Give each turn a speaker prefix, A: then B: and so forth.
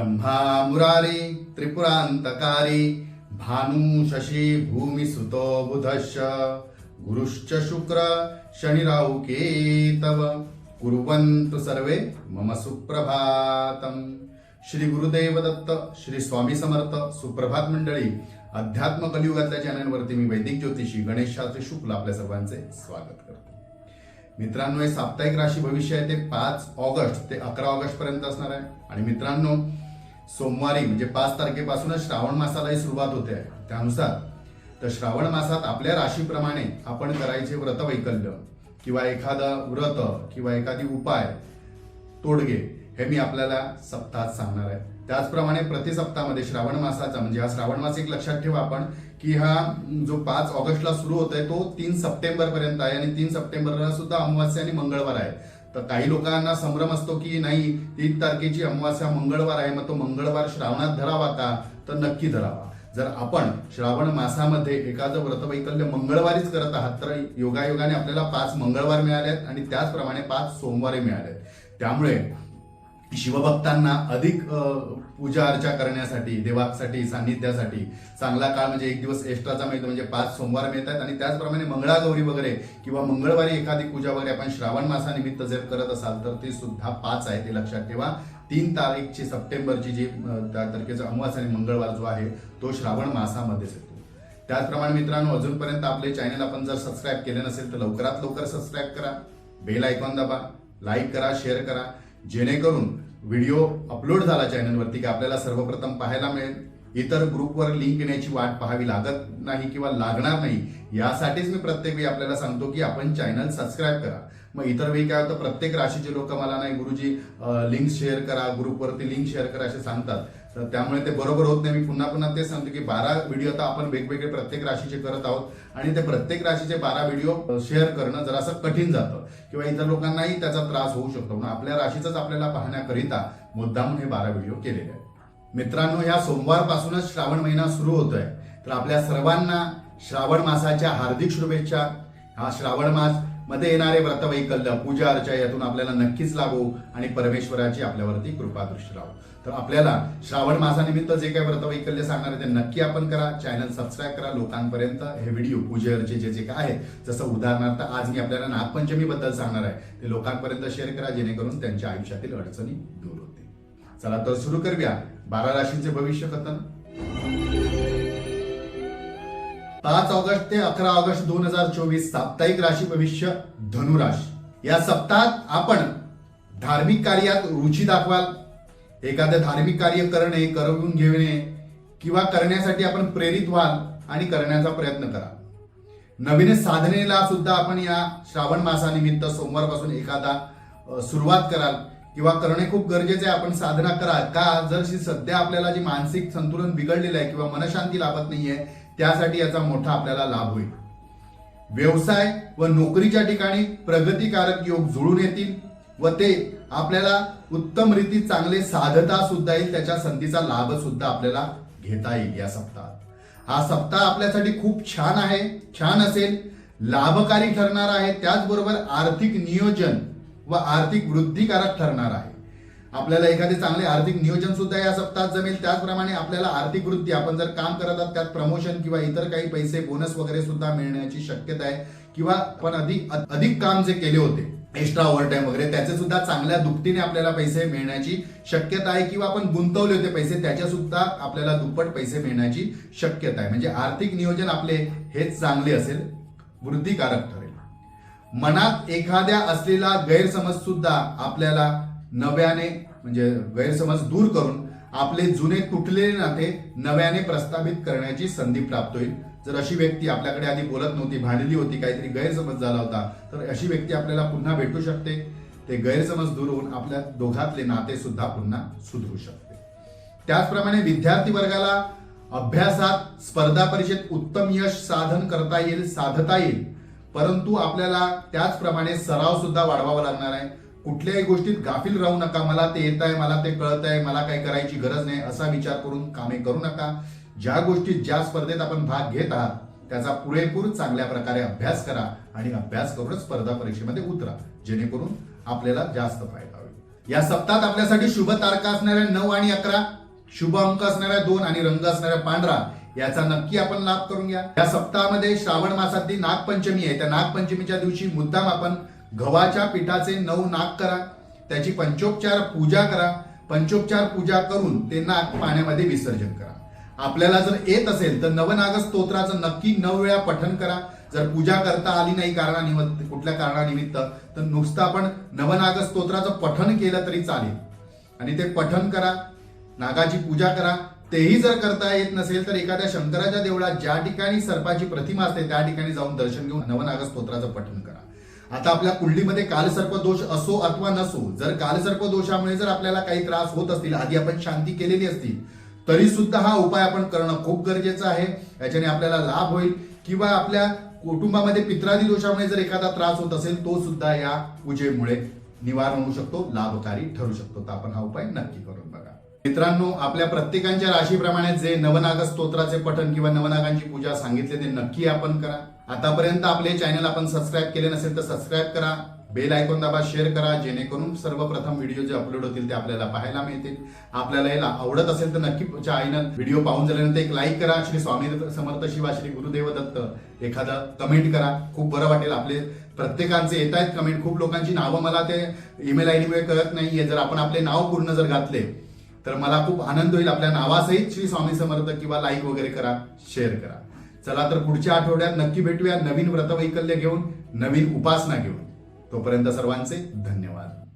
A: ब्रह्मा मुरारी त्रिपुरांतकारी भानु शशी भूमी सुतो बुधश्च। गुरुश्च शुक्र शनिराहु केतव कुर्वन्तु सर्वे मम सुप्रभातम श्री गुरुदेव दत्त श्री स्वामी समर्थ सुप्रभात मंडळी अध्यात्म कलियुगातल्या चॅनलवरती मी वैदिक ज्योतिषी गणेश शास्त्री शुक्ल आपल्या सर्वांचे स्वागत करतो. मित्रांनो हे साप्ताहिक राशी भविष्य आहे ते पाच ऑगस्ट ते अकरा ऑगस्ट पर्यंत असणार आहे. आणि मित्रांनो सोमवारी म्हणजे पाच तारखेपासूनच श्रावण मासालाही सुरुवात होते. आहे त्यानुसार तर श्रावण मासात आपल्या राशीप्रमाणे आपण करायचे व्रत वैकल्य किंवा एखादं व्रत किंवा एखादी उपाय तोडगे हे मी आपल्याला सप्ताहात सांगणार आहे. त्याचप्रमाणे प्रति सप्ताहामध्ये श्रावण मासाचा म्हणजे हा श्रावण मास एक लक्षात ठेवा आपण की हा जो पाच ऑगस्टला सुरू होत आहे तो तीन सप्टेंबर पर्यंत आहे आणि तीन सप्टेंबरला सुद्धा अमावास्या आणि मंगळवार आहे. तर काही लोकांना संभ्रम असतो की नाही तीन तारखेची अमावास्या मंगळवार आहे मग तो मंगळवार श्रावणात धरावा का? तर नक्की धरावा. जर आपण श्रावण मासामध्ये एखादं व्रतवैकल्य मंगळवारीच करत आहात तर योगायोगाने आपल्याला पाच मंगळवार मिळाले आहेत आणि त्याचप्रमाणे पाच सोमवारी मिळाले आहेत त्यामुळे शिवभक्तांना अधिक पूजा अर्चा करण्यासाठी देवासाठी सान्निध्यासाठी चांगला काळ म्हणजे एक दिवस एक्स्ट्राचा मिळतो म्हणजे पाच सोमवार मिळतात आणि त्याचप्रमाणे मंगळागौरी वगैरे किंवा मंगळवारी एखादी पूजा वगैरे आपण श्रावण मासानिमित्त जर करत असाल तर ती सुद्धा पाच आहे ते लक्षात ठेवा. तीन तारीखची सप्टेंबरची जी त्या तारखेचा अमावास आणि मंगळवार जो आहे तो श्रावण मासामध्येच येतो. त्याचप्रमाणे मित्रांनो अजूनपर्यंत आपले चॅनल आपण जर सबस्क्राईब केले नसेल तर लवकरात लवकर सबस्क्राईब करा बेल आयकॉन दाबा लाईक करा शेअर करा. जेणेकरून व्हिडिओ अपलोड झाला चॅनलवरती की आपल्याला सर्वप्रथम पाहायला मिळेल. इतर ग्रुपवर लिंक येण्याची वाट पाहावी लागत नाही किंवा लागणार नाही यासाठीच मी प्रत्येक वेळी आपल्याला सांगतो की आपण चॅनल सबस्क्राईब करा. मग इतर वेळी काय होतं प्रत्येक राशीचे लोक मला नाही गुरुजी लिंक शेअर करा ग्रुपवरती लिंक शेअर करा असे सांगतात. तर त्यामुळे ते बरोबर होत नाही. मी पुन्हा पुन्हा ते सांगतो की बारा व्हिडिओ आता आपण वेगवेगळे प्रत्येक राशीचे करत आहोत. आणि ते प्रत्येक राशीचे बारा व्हिडिओ शेअर करणं जरासं कठीण जातं किंवा इतर लोकांनाही त्याचा त्रास होऊ शकतो. म्हणून आपल्या राशीचाच आपल्याला पाहण्याकरिता मुद्दामून हे बारा व्हिडिओ केलेले आहेत. मित्रांनो या सोमवारपासूनच श्रावण महिना सुरू होतोय. तर आपल्या सर्वांना श्रावण मासाच्या हार्दिक शुभेच्छा. हा श्रावण मास मध्ये येणारे व्रतवैकल्य पूजा अर्चा यातून आपल्याला नक्कीच लागू आणि परमेश्वराची आपल्यावरती कृपा दृष्टी राहू तर आपल्याला श्रावण मासानिमित्त जे काही व्रतवैकल्य सांगणार आहे ते नक्की आपण करा. चॅनल सबस्क्राईब करा लोकांपर्यंत. हे व्हिडिओ पूजेवरचे जे जे काय आहेत जसं उदाहरणार्थ आज मी आपल्याला नागपंचमी बद्दल सांगणार आहे ते लोकांपर्यंत शेअर करा जेणेकरून त्यांच्या आयुष्यातील अडचणी दूर होतील. चला तर सुरू करूया. बारा राशींचे भविष्य कथन. पाच ऑगस्ट ते अकरा ऑगस्ट दोन हजार चोवीस साप्ताहिक राशी भविष्य धनुराशी या सप्ताहात आपण धार्मिक कार्यात रुची दाखवाल. एखादं धार्मिक कार्य करणे करवून घेणे किंवा करण्यासाठी आपण प्रेरित व्हाल आणि करण्याचा प्रयत्न करा. नवीन साधनेला सुद्धा आपण या श्रावण मासानिमित्त सोमवारपासून एखादा सुरुवात कराल. किंवा करणे खूप गरजेचे आहे आपण साधना करा का? जर सध्या आपल्याला जी मानसिक संतुलन बिघडलेलं आहे किंवा मनशांती लाभत नाहीये त्यासाठी याचा मोठा आपल्याला लाभ होईल. व्यवसाय व नोकरीच्या ठिकाणी प्रगतिकारक योग जुळून येतील व ते आपल्याला उत्तम रीती चांगले साधता सुद्धा येईल त्याच्या संधीचा लाभ सुद्धा आपल्याला घेता येईल या सप्ताहात. हा सप्ताह आपल्यासाठी खूप छान आहे छान असेल लाभकारी ठरणार आहे. त्याचबरोबर आर्थिक नियोजन व आर्थिक वृद्धिकारक ठरणार आहे. आपल्याला एखादे चांगले आर्थिक नियोजन सुद्धा या सप्ताहात जमेल. त्याचप्रमाणे आपल्याला आर्थिक वृद्धी आपण जर काम करत आहात त्यात प्रमोशन किंवा इतर काही पैसे बोनस वगैरे सुद्धा मिळण्याची शक्यता आहे. किंवा आपण अधिक अधिक काम जे केले होते एक्स्ट्रा ओव्हरटाईम वगैरे त्याचे सुद्धा चांगल्या दुपटीने आपल्याला पैसे मिळण्याची शक्यता आहे. किंवा आपण गुंतवले होते पैसे त्याच्या सुद्धा आपल्याला दुप्पट पैसे मिळण्याची शक्यता आहे. म्हणजे आर्थिक नियोजन आपले हेच चांगले असेल वृद्धिकारक ठरेल. मनात एखाद्या असलेला गैरसमज सुद्धा आपल्याला नव्याने म्हणजे गैरसमज दूर करून आपले जुने तुटलेले नाते नव्याने प्रस्थापित करण्याची संधी प्राप्त होईल. जर अशी व्यक्ती आपल्याकडे आधी बोलत नव्हती भांडली होती काहीतरी गैरसमज झाला होता तर अशी व्यक्ती आपल्याला पुन्हा भेटू शकते. ते गैरसमज दूर होऊन आपल्या दोघातले नाते सुद्धा पुन्हा सुधरू शकते. त्याचप्रमाणे विद्यार्थी वर्गाला अभ्यासात स्पर्धा परीक्षेत उत्तम यश साधन करता येईल साधता येईल परंतु आपल्याला त्याचप्रमाणे सराव सुद्धा वाढवावा लागणार आहे. कुठल्याही गोष्टीत गाफील राहू नका. मला ते येत आहे मला ते कळत आहे मला काही करायची गरज नाही असा विचार करून कामे करू नका. ज्या गोष्टीत ज्या स्पर्धेत आपण भाग घेत आहात त्याचा पुरेपूर चांगल्या प्रकारे अभ्यास करा आणि अभ्यास करूनच स्पर्धा परीक्षेमध्ये उतरा जेणेकरून आपल्याला जास्त फायदा होईल. या सप्ताहात आपल्यासाठी शुभ तारखा असणाऱ्या नऊ आणि अकरा शुभ अंक असणाऱ्या दोन आणि रंग असणाऱ्या पांढरा याचा नक्की आपण लाभ करून घ्या. या सप्ताहामध्ये श्रावण मासातली नागपंचमी आहे. त्या नागपंचमीच्या दिवशी मुद्दाम आपण गव्हाच्या पिठाचे नऊ नाग करा. त्याची पंचोपचार पूजा करा. पंचोपचार पूजा करून ते नाग पाण्यामध्ये विसर्जन करा. आपल्याला जर येत असेल तर नवनाग स्तोत्राचं नक्की नऊ वेळा पठन करा. जर पूजा करता आली नाही कारणानिमित्त कुठल्या कारणानिमित्त तर नुसतं आपण नवनाग स्तोत्राचं पठन केलं तरी चालेल. आणि ते पठन करा. नागाची पूजा करा. तेही जर करता येत नसेल तर एखाद्या शंकराच्या देवळात ज्या ठिकाणी सर्पाची प्रतिमा असते त्या ठिकाणी जाऊन दर्शन घेऊन नवनाग स्तोत्राचं पठन करा. आता आपल्या कुंडलीमध्ये कालसर्प दोष असो अथवा नसो जर कालसर्प दोषामुळे जर आपल्याला काही त्रास होत असतील आधी आपण शांती केलेली असतील तरी सुद्धा हा उपाय आपण करणं खूप गरजेचं आहे. याच्याने आपल्याला लाभ होईल. किंवा आपल्या कुटुंबामध्ये पित्रादी दोषामुळे जर एखादा त्रास होत असेल तो सुद्धा या पूजेमुळे निवारण होऊ शकतो लाभकारी ठरू शकतो. तर आपण हा उपाय नक्की करू. मित्रांनो आपल्या प्रत्येकांच्या राशीप्रमाणे जे नवनाग स्तोत्राचे पठण किंवा नवनागांची पूजा सांगितले ते नक्की आपण करा. आतापर्यंत आपले चॅनल आपण सबस्क्राईब केले नसेल तर सबस्क्राईब करा. बेल आयकॉन दाबा शेअर करा जेणेकरून सर्वप्रथम व्हिडिओ जे अपलोड होतील ते आपल्याला पाहायला मिळतील. आपल्याला याला आवडत असेल तर नक्की आईनं व्हिडिओ पाहून झाल्यानंतर एक लाईक करा. श्री स्वामी समर्थ शिवा श्री गुरुदेव दत्त एखादा कमेंट करा. खूप बरं वाटेल आपले प्रत्येकांचे येत आहेत कमेंट खूप लोकांची नावं मला ते ईमेल आय डीमुळे कळत नाहीये जर आपण आपले नाव पूर्ण जर घातले तर मला खूप आनंद होईल. आपल्या नावासहित श्री स्वामी समर्थ किंवा लाईक वगैरे करा शेअर करा. चला तर पुढच्या आठवड्यात नक्की भेटूया नवीन व्रतवैकल्य घेऊन नवीन उपासना घेऊन. तोपर्यंत सर्वांचे धन्यवाद.